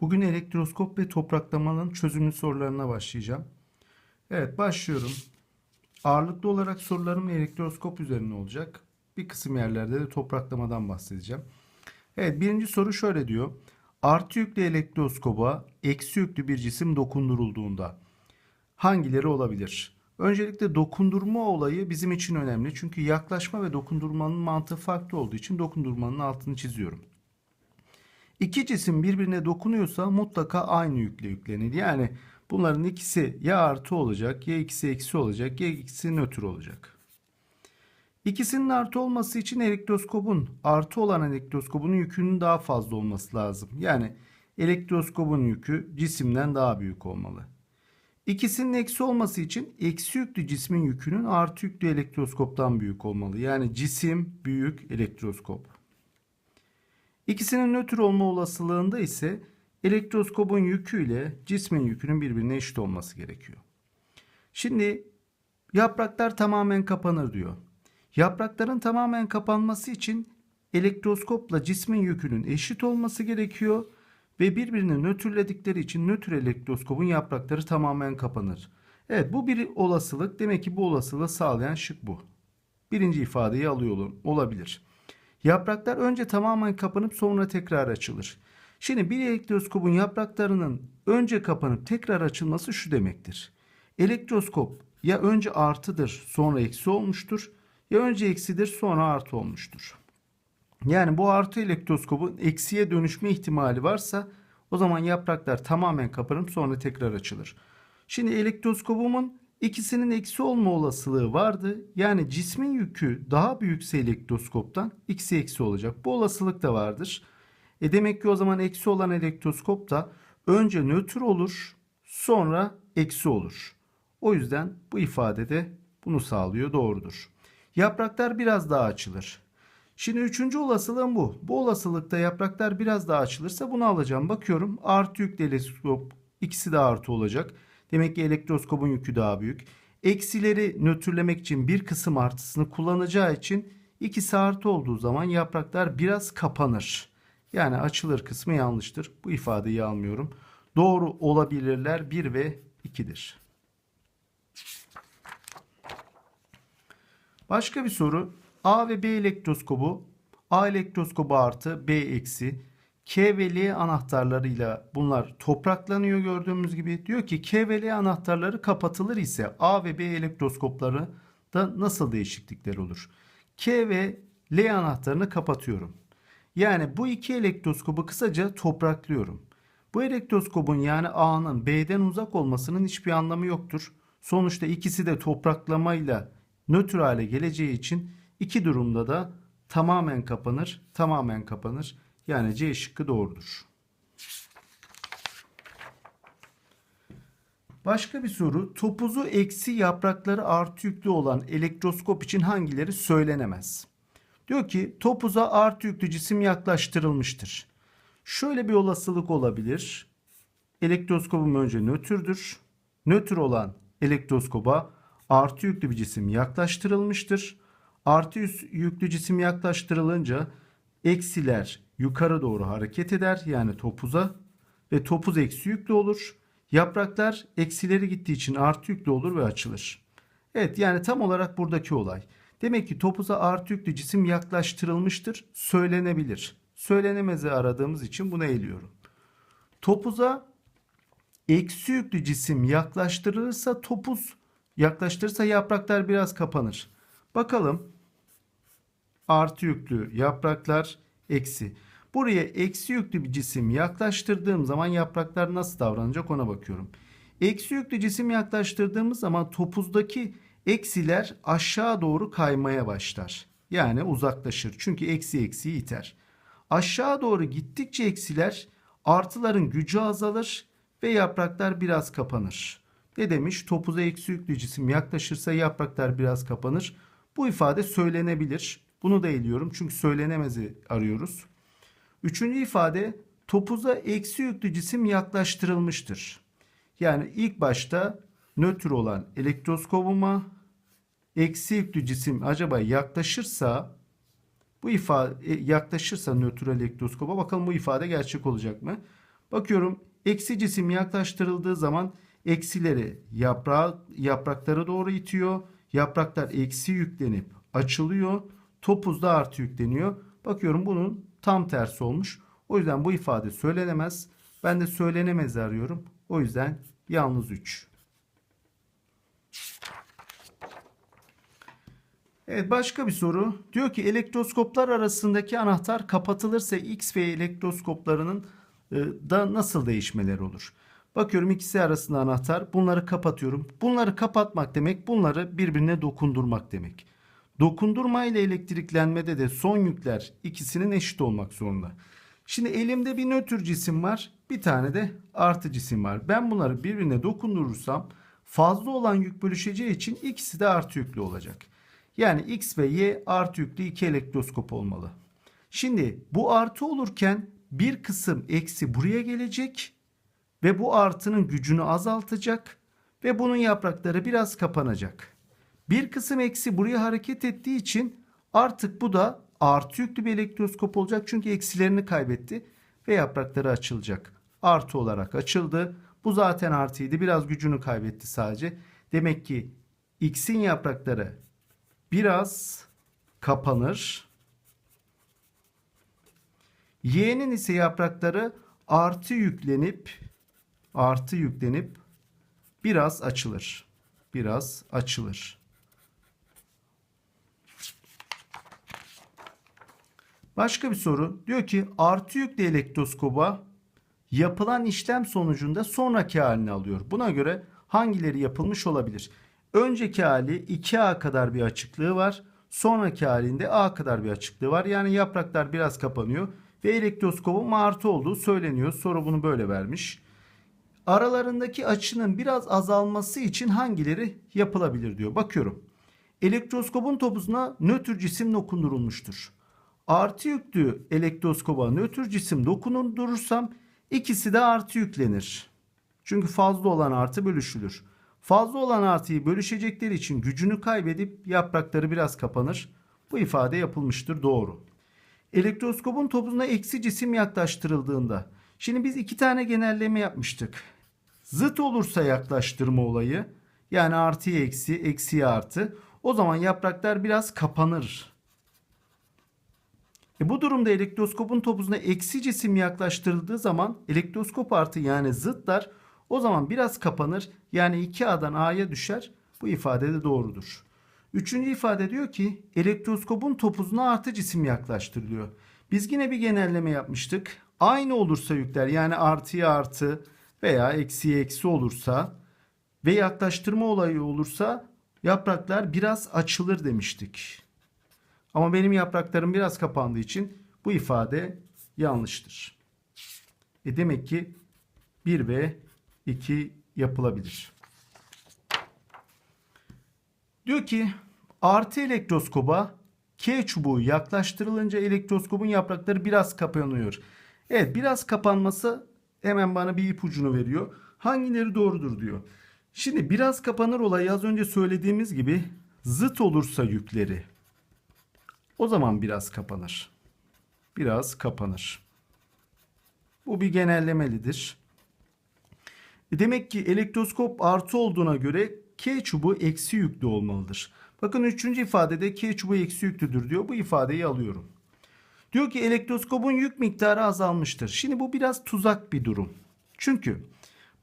Bugün elektroskop ve topraklamanın çözümlü sorularına başlayacağım. Evet başlıyorum. Ağırlıklı olarak sorularım elektroskop üzerine olacak. Bir kısım yerlerde de topraklamadan bahsedeceğim. Evet birinci soru şöyle diyor. Artı yüklü elektroskoba eksi yüklü bir cisim dokundurulduğunda hangileri olabilir? Öncelikle dokundurma olayı bizim için önemli. Çünkü yaklaşma ve dokundurmanın mantığı farklı olduğu için dokundurmanın altını çiziyorum. İki cisim birbirine dokunuyorsa mutlaka aynı yükle yüklenir. Yani bunların ikisi ya artı olacak ya ikisi eksi olacak ya ikisi nötr olacak. İkisinin artı olması için elektroskopun artı olan elektroskopun yükünün daha fazla olması lazım. Yani elektroskopun yükü cisimden daha büyük olmalı. İkisinin eksi olması için eksi yüklü cismin yükünün artı yüklü elektroskoptan büyük olmalı. Yani cisim büyük elektroskop. İkisinin nötr olma olasılığında ise elektroskopun yüküyle cismin yükünün birbirine eşit olması gerekiyor. Şimdi yapraklar tamamen kapanır diyor. Yaprakların tamamen kapanması için elektroskopla cismin yükünün eşit olması gerekiyor ve birbirini nötrledikleri için nötr elektroskopun yaprakları tamamen kapanır. Evet bu bir olasılık. Demek ki bu olasılığı sağlayan şık bu. Birinci ifadeyi alıyor olabilir. Yapraklar önce tamamen kapanıp sonra tekrar açılır. Şimdi bir elektroskopun yapraklarının önce kapanıp tekrar açılması şu demektir. Elektroskop ya önce artıdır sonra eksi olmuştur ya önce eksidir sonra artı olmuştur. Yani bu artı elektroskopun eksiye dönüşme ihtimali varsa o zaman yapraklar tamamen kapanıp sonra tekrar açılır. Şimdi elektroskopumun ikisinin eksi olma olasılığı vardı. Yani cismin yükü daha büyükse elektroskoptan ikisi eksi olacak. Bu olasılık da vardır. E demek ki o zaman eksi olan elektroskop da önce nötr olur sonra eksi olur. O yüzden bu ifadede bunu sağlıyor doğrudur. Yapraklar biraz daha açılır. Şimdi üçüncü olasılığım bu. Bu olasılıkta yapraklar biraz daha açılırsa bunu alacağım. Bakıyorum artı yüklü elektroskop ikisi de artı olacak. Demek ki elektroskopun yükü daha büyük. Eksileri nötrlemek için bir kısım artısını kullanacağı için ikisi artı olduğu zaman yapraklar biraz kapanır. Yani açılır kısmı yanlıştır. Bu ifadeyi almıyorum. Doğru olabilirler 1 ve 2'dir. Başka bir soru. A ve B elektroskobu A elektroskobu artı B eksi K ve L anahtarlarıyla bunlar topraklanıyor gördüğümüz gibi. Diyor ki K ve L anahtarları kapatılır ise A ve B elektroskopları da nasıl değişiklikler olur? K ve L anahtarını kapatıyorum. Yani bu iki elektroskobu kısaca topraklıyorum. Bu elektroskobun yani A'nın B'den uzak olmasının hiçbir anlamı yoktur. Sonuçta ikisi de topraklamayla nötr hale geleceği için iki durumda da tamamen kapanır, tamamen kapanır. Yani C şıkkı doğrudur. Başka bir soru. Topuzu eksi yaprakları artı yüklü olan elektroskop için hangileri söylenemez? Diyor ki topuza artı yüklü cisim yaklaştırılmıştır. Şöyle bir olasılık olabilir. Elektroskopum önce nötrdür. Nötr olan elektroskoba artı yüklü bir cisim yaklaştırılmıştır. Artı yüklü cisim yaklaştırılınca eksiler yukarı doğru hareket eder yani topuza ve topuz eksi yüklü olur. Yapraklar eksileri gittiği için artı yüklü olur ve açılır. Evet yani tam olarak buradaki olay. Demek ki topuza artı yüklü cisim yaklaştırılmıştır. Söylenebilir. Söylenemezi aradığımız için bunu eliyorum. Topuza eksi yüklü cisim yaklaştırılırsa topuz yaklaştırırsa yapraklar biraz kapanır. Bakalım artı yüklü yapraklar eksi. Buraya eksi yüklü bir cisim yaklaştırdığım zaman yapraklar nasıl davranacak ona bakıyorum. Eksi yüklü cisim yaklaştırdığımız zaman topuzdaki eksiler aşağı doğru kaymaya başlar. Yani uzaklaşır. Çünkü eksi eksiyi iter. Aşağı doğru gittikçe eksiler artıların gücü azalır ve yapraklar biraz kapanır. Ne demiş? Topuza eksi yüklü cisim yaklaşırsa yapraklar biraz kapanır. Bu ifade söylenebilir. Bunu da eliyorum çünkü söylenemezi arıyoruz. Üçüncü ifade topuza eksi yüklü cisim yaklaştırılmıştır. Yani ilk başta nötr olan elektroskobuma eksi yüklü cisim acaba yaklaşırsa bu ifade yaklaşırsa nötr elektroskoba bakalım bu ifade gerçek olacak mı? Bakıyorum eksi cisim yaklaştırıldığı zaman eksileri yaprağı, yapraklara doğru itiyor. Yapraklar eksi yüklenip açılıyor. Topuz da artı yükleniyor. Bakıyorum bunun tam tersi olmuş. O yüzden bu ifade söylenemez. Ben de söylenemez arıyorum. O yüzden yalnız 3. Evet başka bir soru. Diyor ki elektroskoplar arasındaki anahtar kapatılırsa X ve elektroskoplarının e, da nasıl değişmeler olur? Bakıyorum ikisi arasında anahtar. Bunları kapatıyorum. Bunları kapatmak demek bunları birbirine dokundurmak demek. Dokundurma ile elektriklenmede de son yükler ikisinin eşit olmak zorunda. Şimdi elimde bir nötr cisim var. Bir tane de artı cisim var. Ben bunları birbirine dokundurursam fazla olan yük bölüşeceği için ikisi de artı yüklü olacak. Yani X ve Y artı yüklü iki elektroskop olmalı. Şimdi bu artı olurken bir kısım eksi buraya gelecek ve bu artının gücünü azaltacak ve bunun yaprakları biraz kapanacak. Bir kısım eksi buraya hareket ettiği için artık bu da artı yüklü bir elektroskop olacak çünkü eksilerini kaybetti ve yaprakları açılacak. Artı olarak açıldı. Bu zaten artıydı. Biraz gücünü kaybetti sadece. Demek ki X'in yaprakları biraz kapanır. Y'nin ise yaprakları artı yüklenip artı yüklenip biraz açılır. Biraz açılır. Başka bir soru. Diyor ki artı yüklü elektroskoba yapılan işlem sonucunda sonraki halini alıyor. Buna göre hangileri yapılmış olabilir? Önceki hali 2A kadar bir açıklığı var. Sonraki halinde A kadar bir açıklığı var. Yani yapraklar biraz kapanıyor ve elektroskopun artı olduğu söyleniyor. Soru bunu böyle vermiş. Aralarındaki açının biraz azalması için hangileri yapılabilir diyor. Bakıyorum. Elektroskopun topuzuna nötr cisim dokundurulmuştur. Artı yüklü elektroskoba nötr cisim dokundurursam ikisi de artı yüklenir. Çünkü fazla olan artı bölüşülür. Fazla olan artıyı bölüşecekleri için gücünü kaybedip yaprakları biraz kapanır. Bu ifade yapılmıştır doğru. Elektroskopun topuzuna eksi cisim yaklaştırıldığında. Şimdi biz iki tane genelleme yapmıştık. Zıt olursa yaklaştırma olayı yani artıya eksi, eksiye artı. O zaman yapraklar biraz kapanır. E bu durumda elektroskopun topuzuna eksi cisim yaklaştırıldığı zaman elektroskop artı yani zıtlar o zaman biraz kapanır. Yani 2A'dan A'ya düşer. Bu ifade de doğrudur. Üçüncü ifade diyor ki elektroskopun topuzuna artı cisim yaklaştırılıyor. Biz yine bir genelleme yapmıştık. Aynı olursa yükler yani artıya artı veya eksiye eksi olursa ve yaklaştırma olayı olursa yapraklar biraz açılır demiştik. Ama benim yapraklarım biraz kapandığı için bu ifade yanlıştır. E demek ki 1 ve 2 yapılabilir. Diyor ki artı elektroskoba K çubuğu yaklaştırılınca elektroskopun yaprakları biraz kapanıyor. Evet biraz kapanması hemen bana bir ipucunu veriyor. Hangileri doğrudur diyor. Şimdi biraz kapanır olayı az önce söylediğimiz gibi zıt olursa yükleri o zaman biraz kapanır. Biraz kapanır. Bu bir genellemelidir. E demek ki elektroskop artı olduğuna göre K çubuğu eksi yüklü olmalıdır. Bakın üçüncü ifadede K çubuğu eksi yüklüdür diyor. Bu ifadeyi alıyorum. Diyor ki elektroskopun yük miktarı azalmıştır. Şimdi bu biraz tuzak bir durum. Çünkü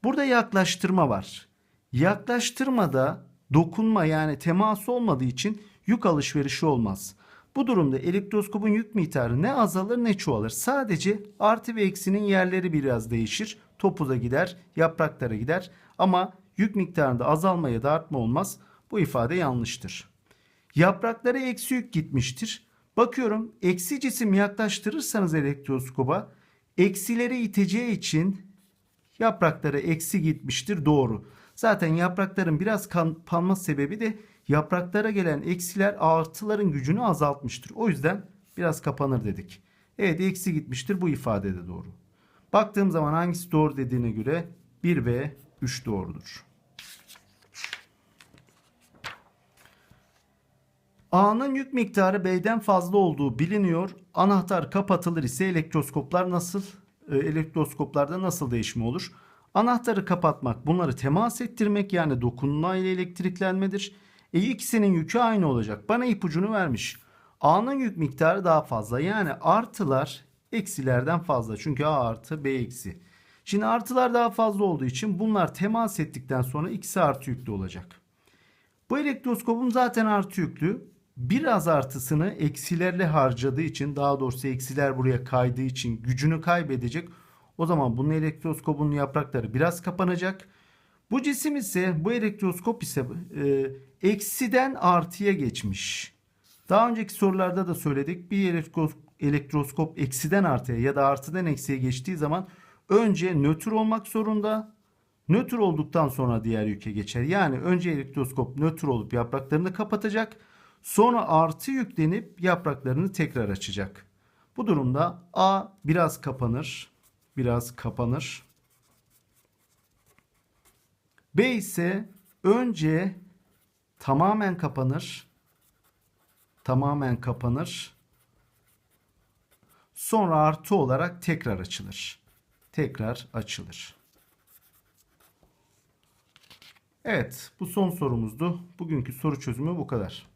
burada yaklaştırma var. Yaklaştırmada dokunma yani temas olmadığı için yük alışverişi olmaz. Bu durumda elektroskopun yük miktarı ne azalır ne çoğalır. Sadece artı ve eksinin yerleri biraz değişir. Topuza gider, yapraklara gider. Ama yük miktarında azalma ya da artma olmaz. Bu ifade yanlıştır. Yapraklara eksi yük gitmiştir. Bakıyorum eksi cisim yaklaştırırsanız elektroskoba eksileri iteceği için yapraklara eksi gitmiştir. Doğru. Zaten yaprakların biraz kapanma sebebi de yapraklara gelen eksiler artıların gücünü azaltmıştır. O yüzden biraz kapanır dedik. Evet eksi gitmiştir bu ifade de doğru. Baktığım zaman hangisi doğru dediğine göre 1 ve 3 doğrudur. A'nın yük miktarı B'den fazla olduğu biliniyor. Anahtar kapatılır ise elektroskoplar nasıl e, elektroskoplarda nasıl değişme olur? Anahtarı kapatmak, bunları temas ettirmek yani dokunma ile elektriklenmedir. E ikisinin yükü aynı olacak. Bana ipucunu vermiş. A'nın yük miktarı daha fazla. Yani artılar eksilerden fazla. Çünkü A artı B eksi. Şimdi artılar daha fazla olduğu için bunlar temas ettikten sonra ikisi artı yüklü olacak. Bu elektroskopum zaten artı yüklü. Biraz artısını eksilerle harcadığı için daha doğrusu eksiler buraya kaydığı için gücünü kaybedecek. O zaman bunun elektroskopun yaprakları biraz kapanacak. Bu cisim ise bu elektroskop ise e, eksiden artıya geçmiş. Daha önceki sorularda da söyledik. Bir elektro- elektroskop eksiden artıya ya da artıdan eksiye geçtiği zaman önce nötr olmak zorunda. Nötr olduktan sonra diğer yüke geçer. Yani önce elektroskop nötr olup yapraklarını kapatacak. Sonra artı yüklenip yapraklarını tekrar açacak. Bu durumda A biraz kapanır. Biraz kapanır. B ise önce tamamen kapanır. Tamamen kapanır. Sonra artı olarak tekrar açılır. Tekrar açılır. Evet, bu son sorumuzdu. Bugünkü soru çözümü bu kadar.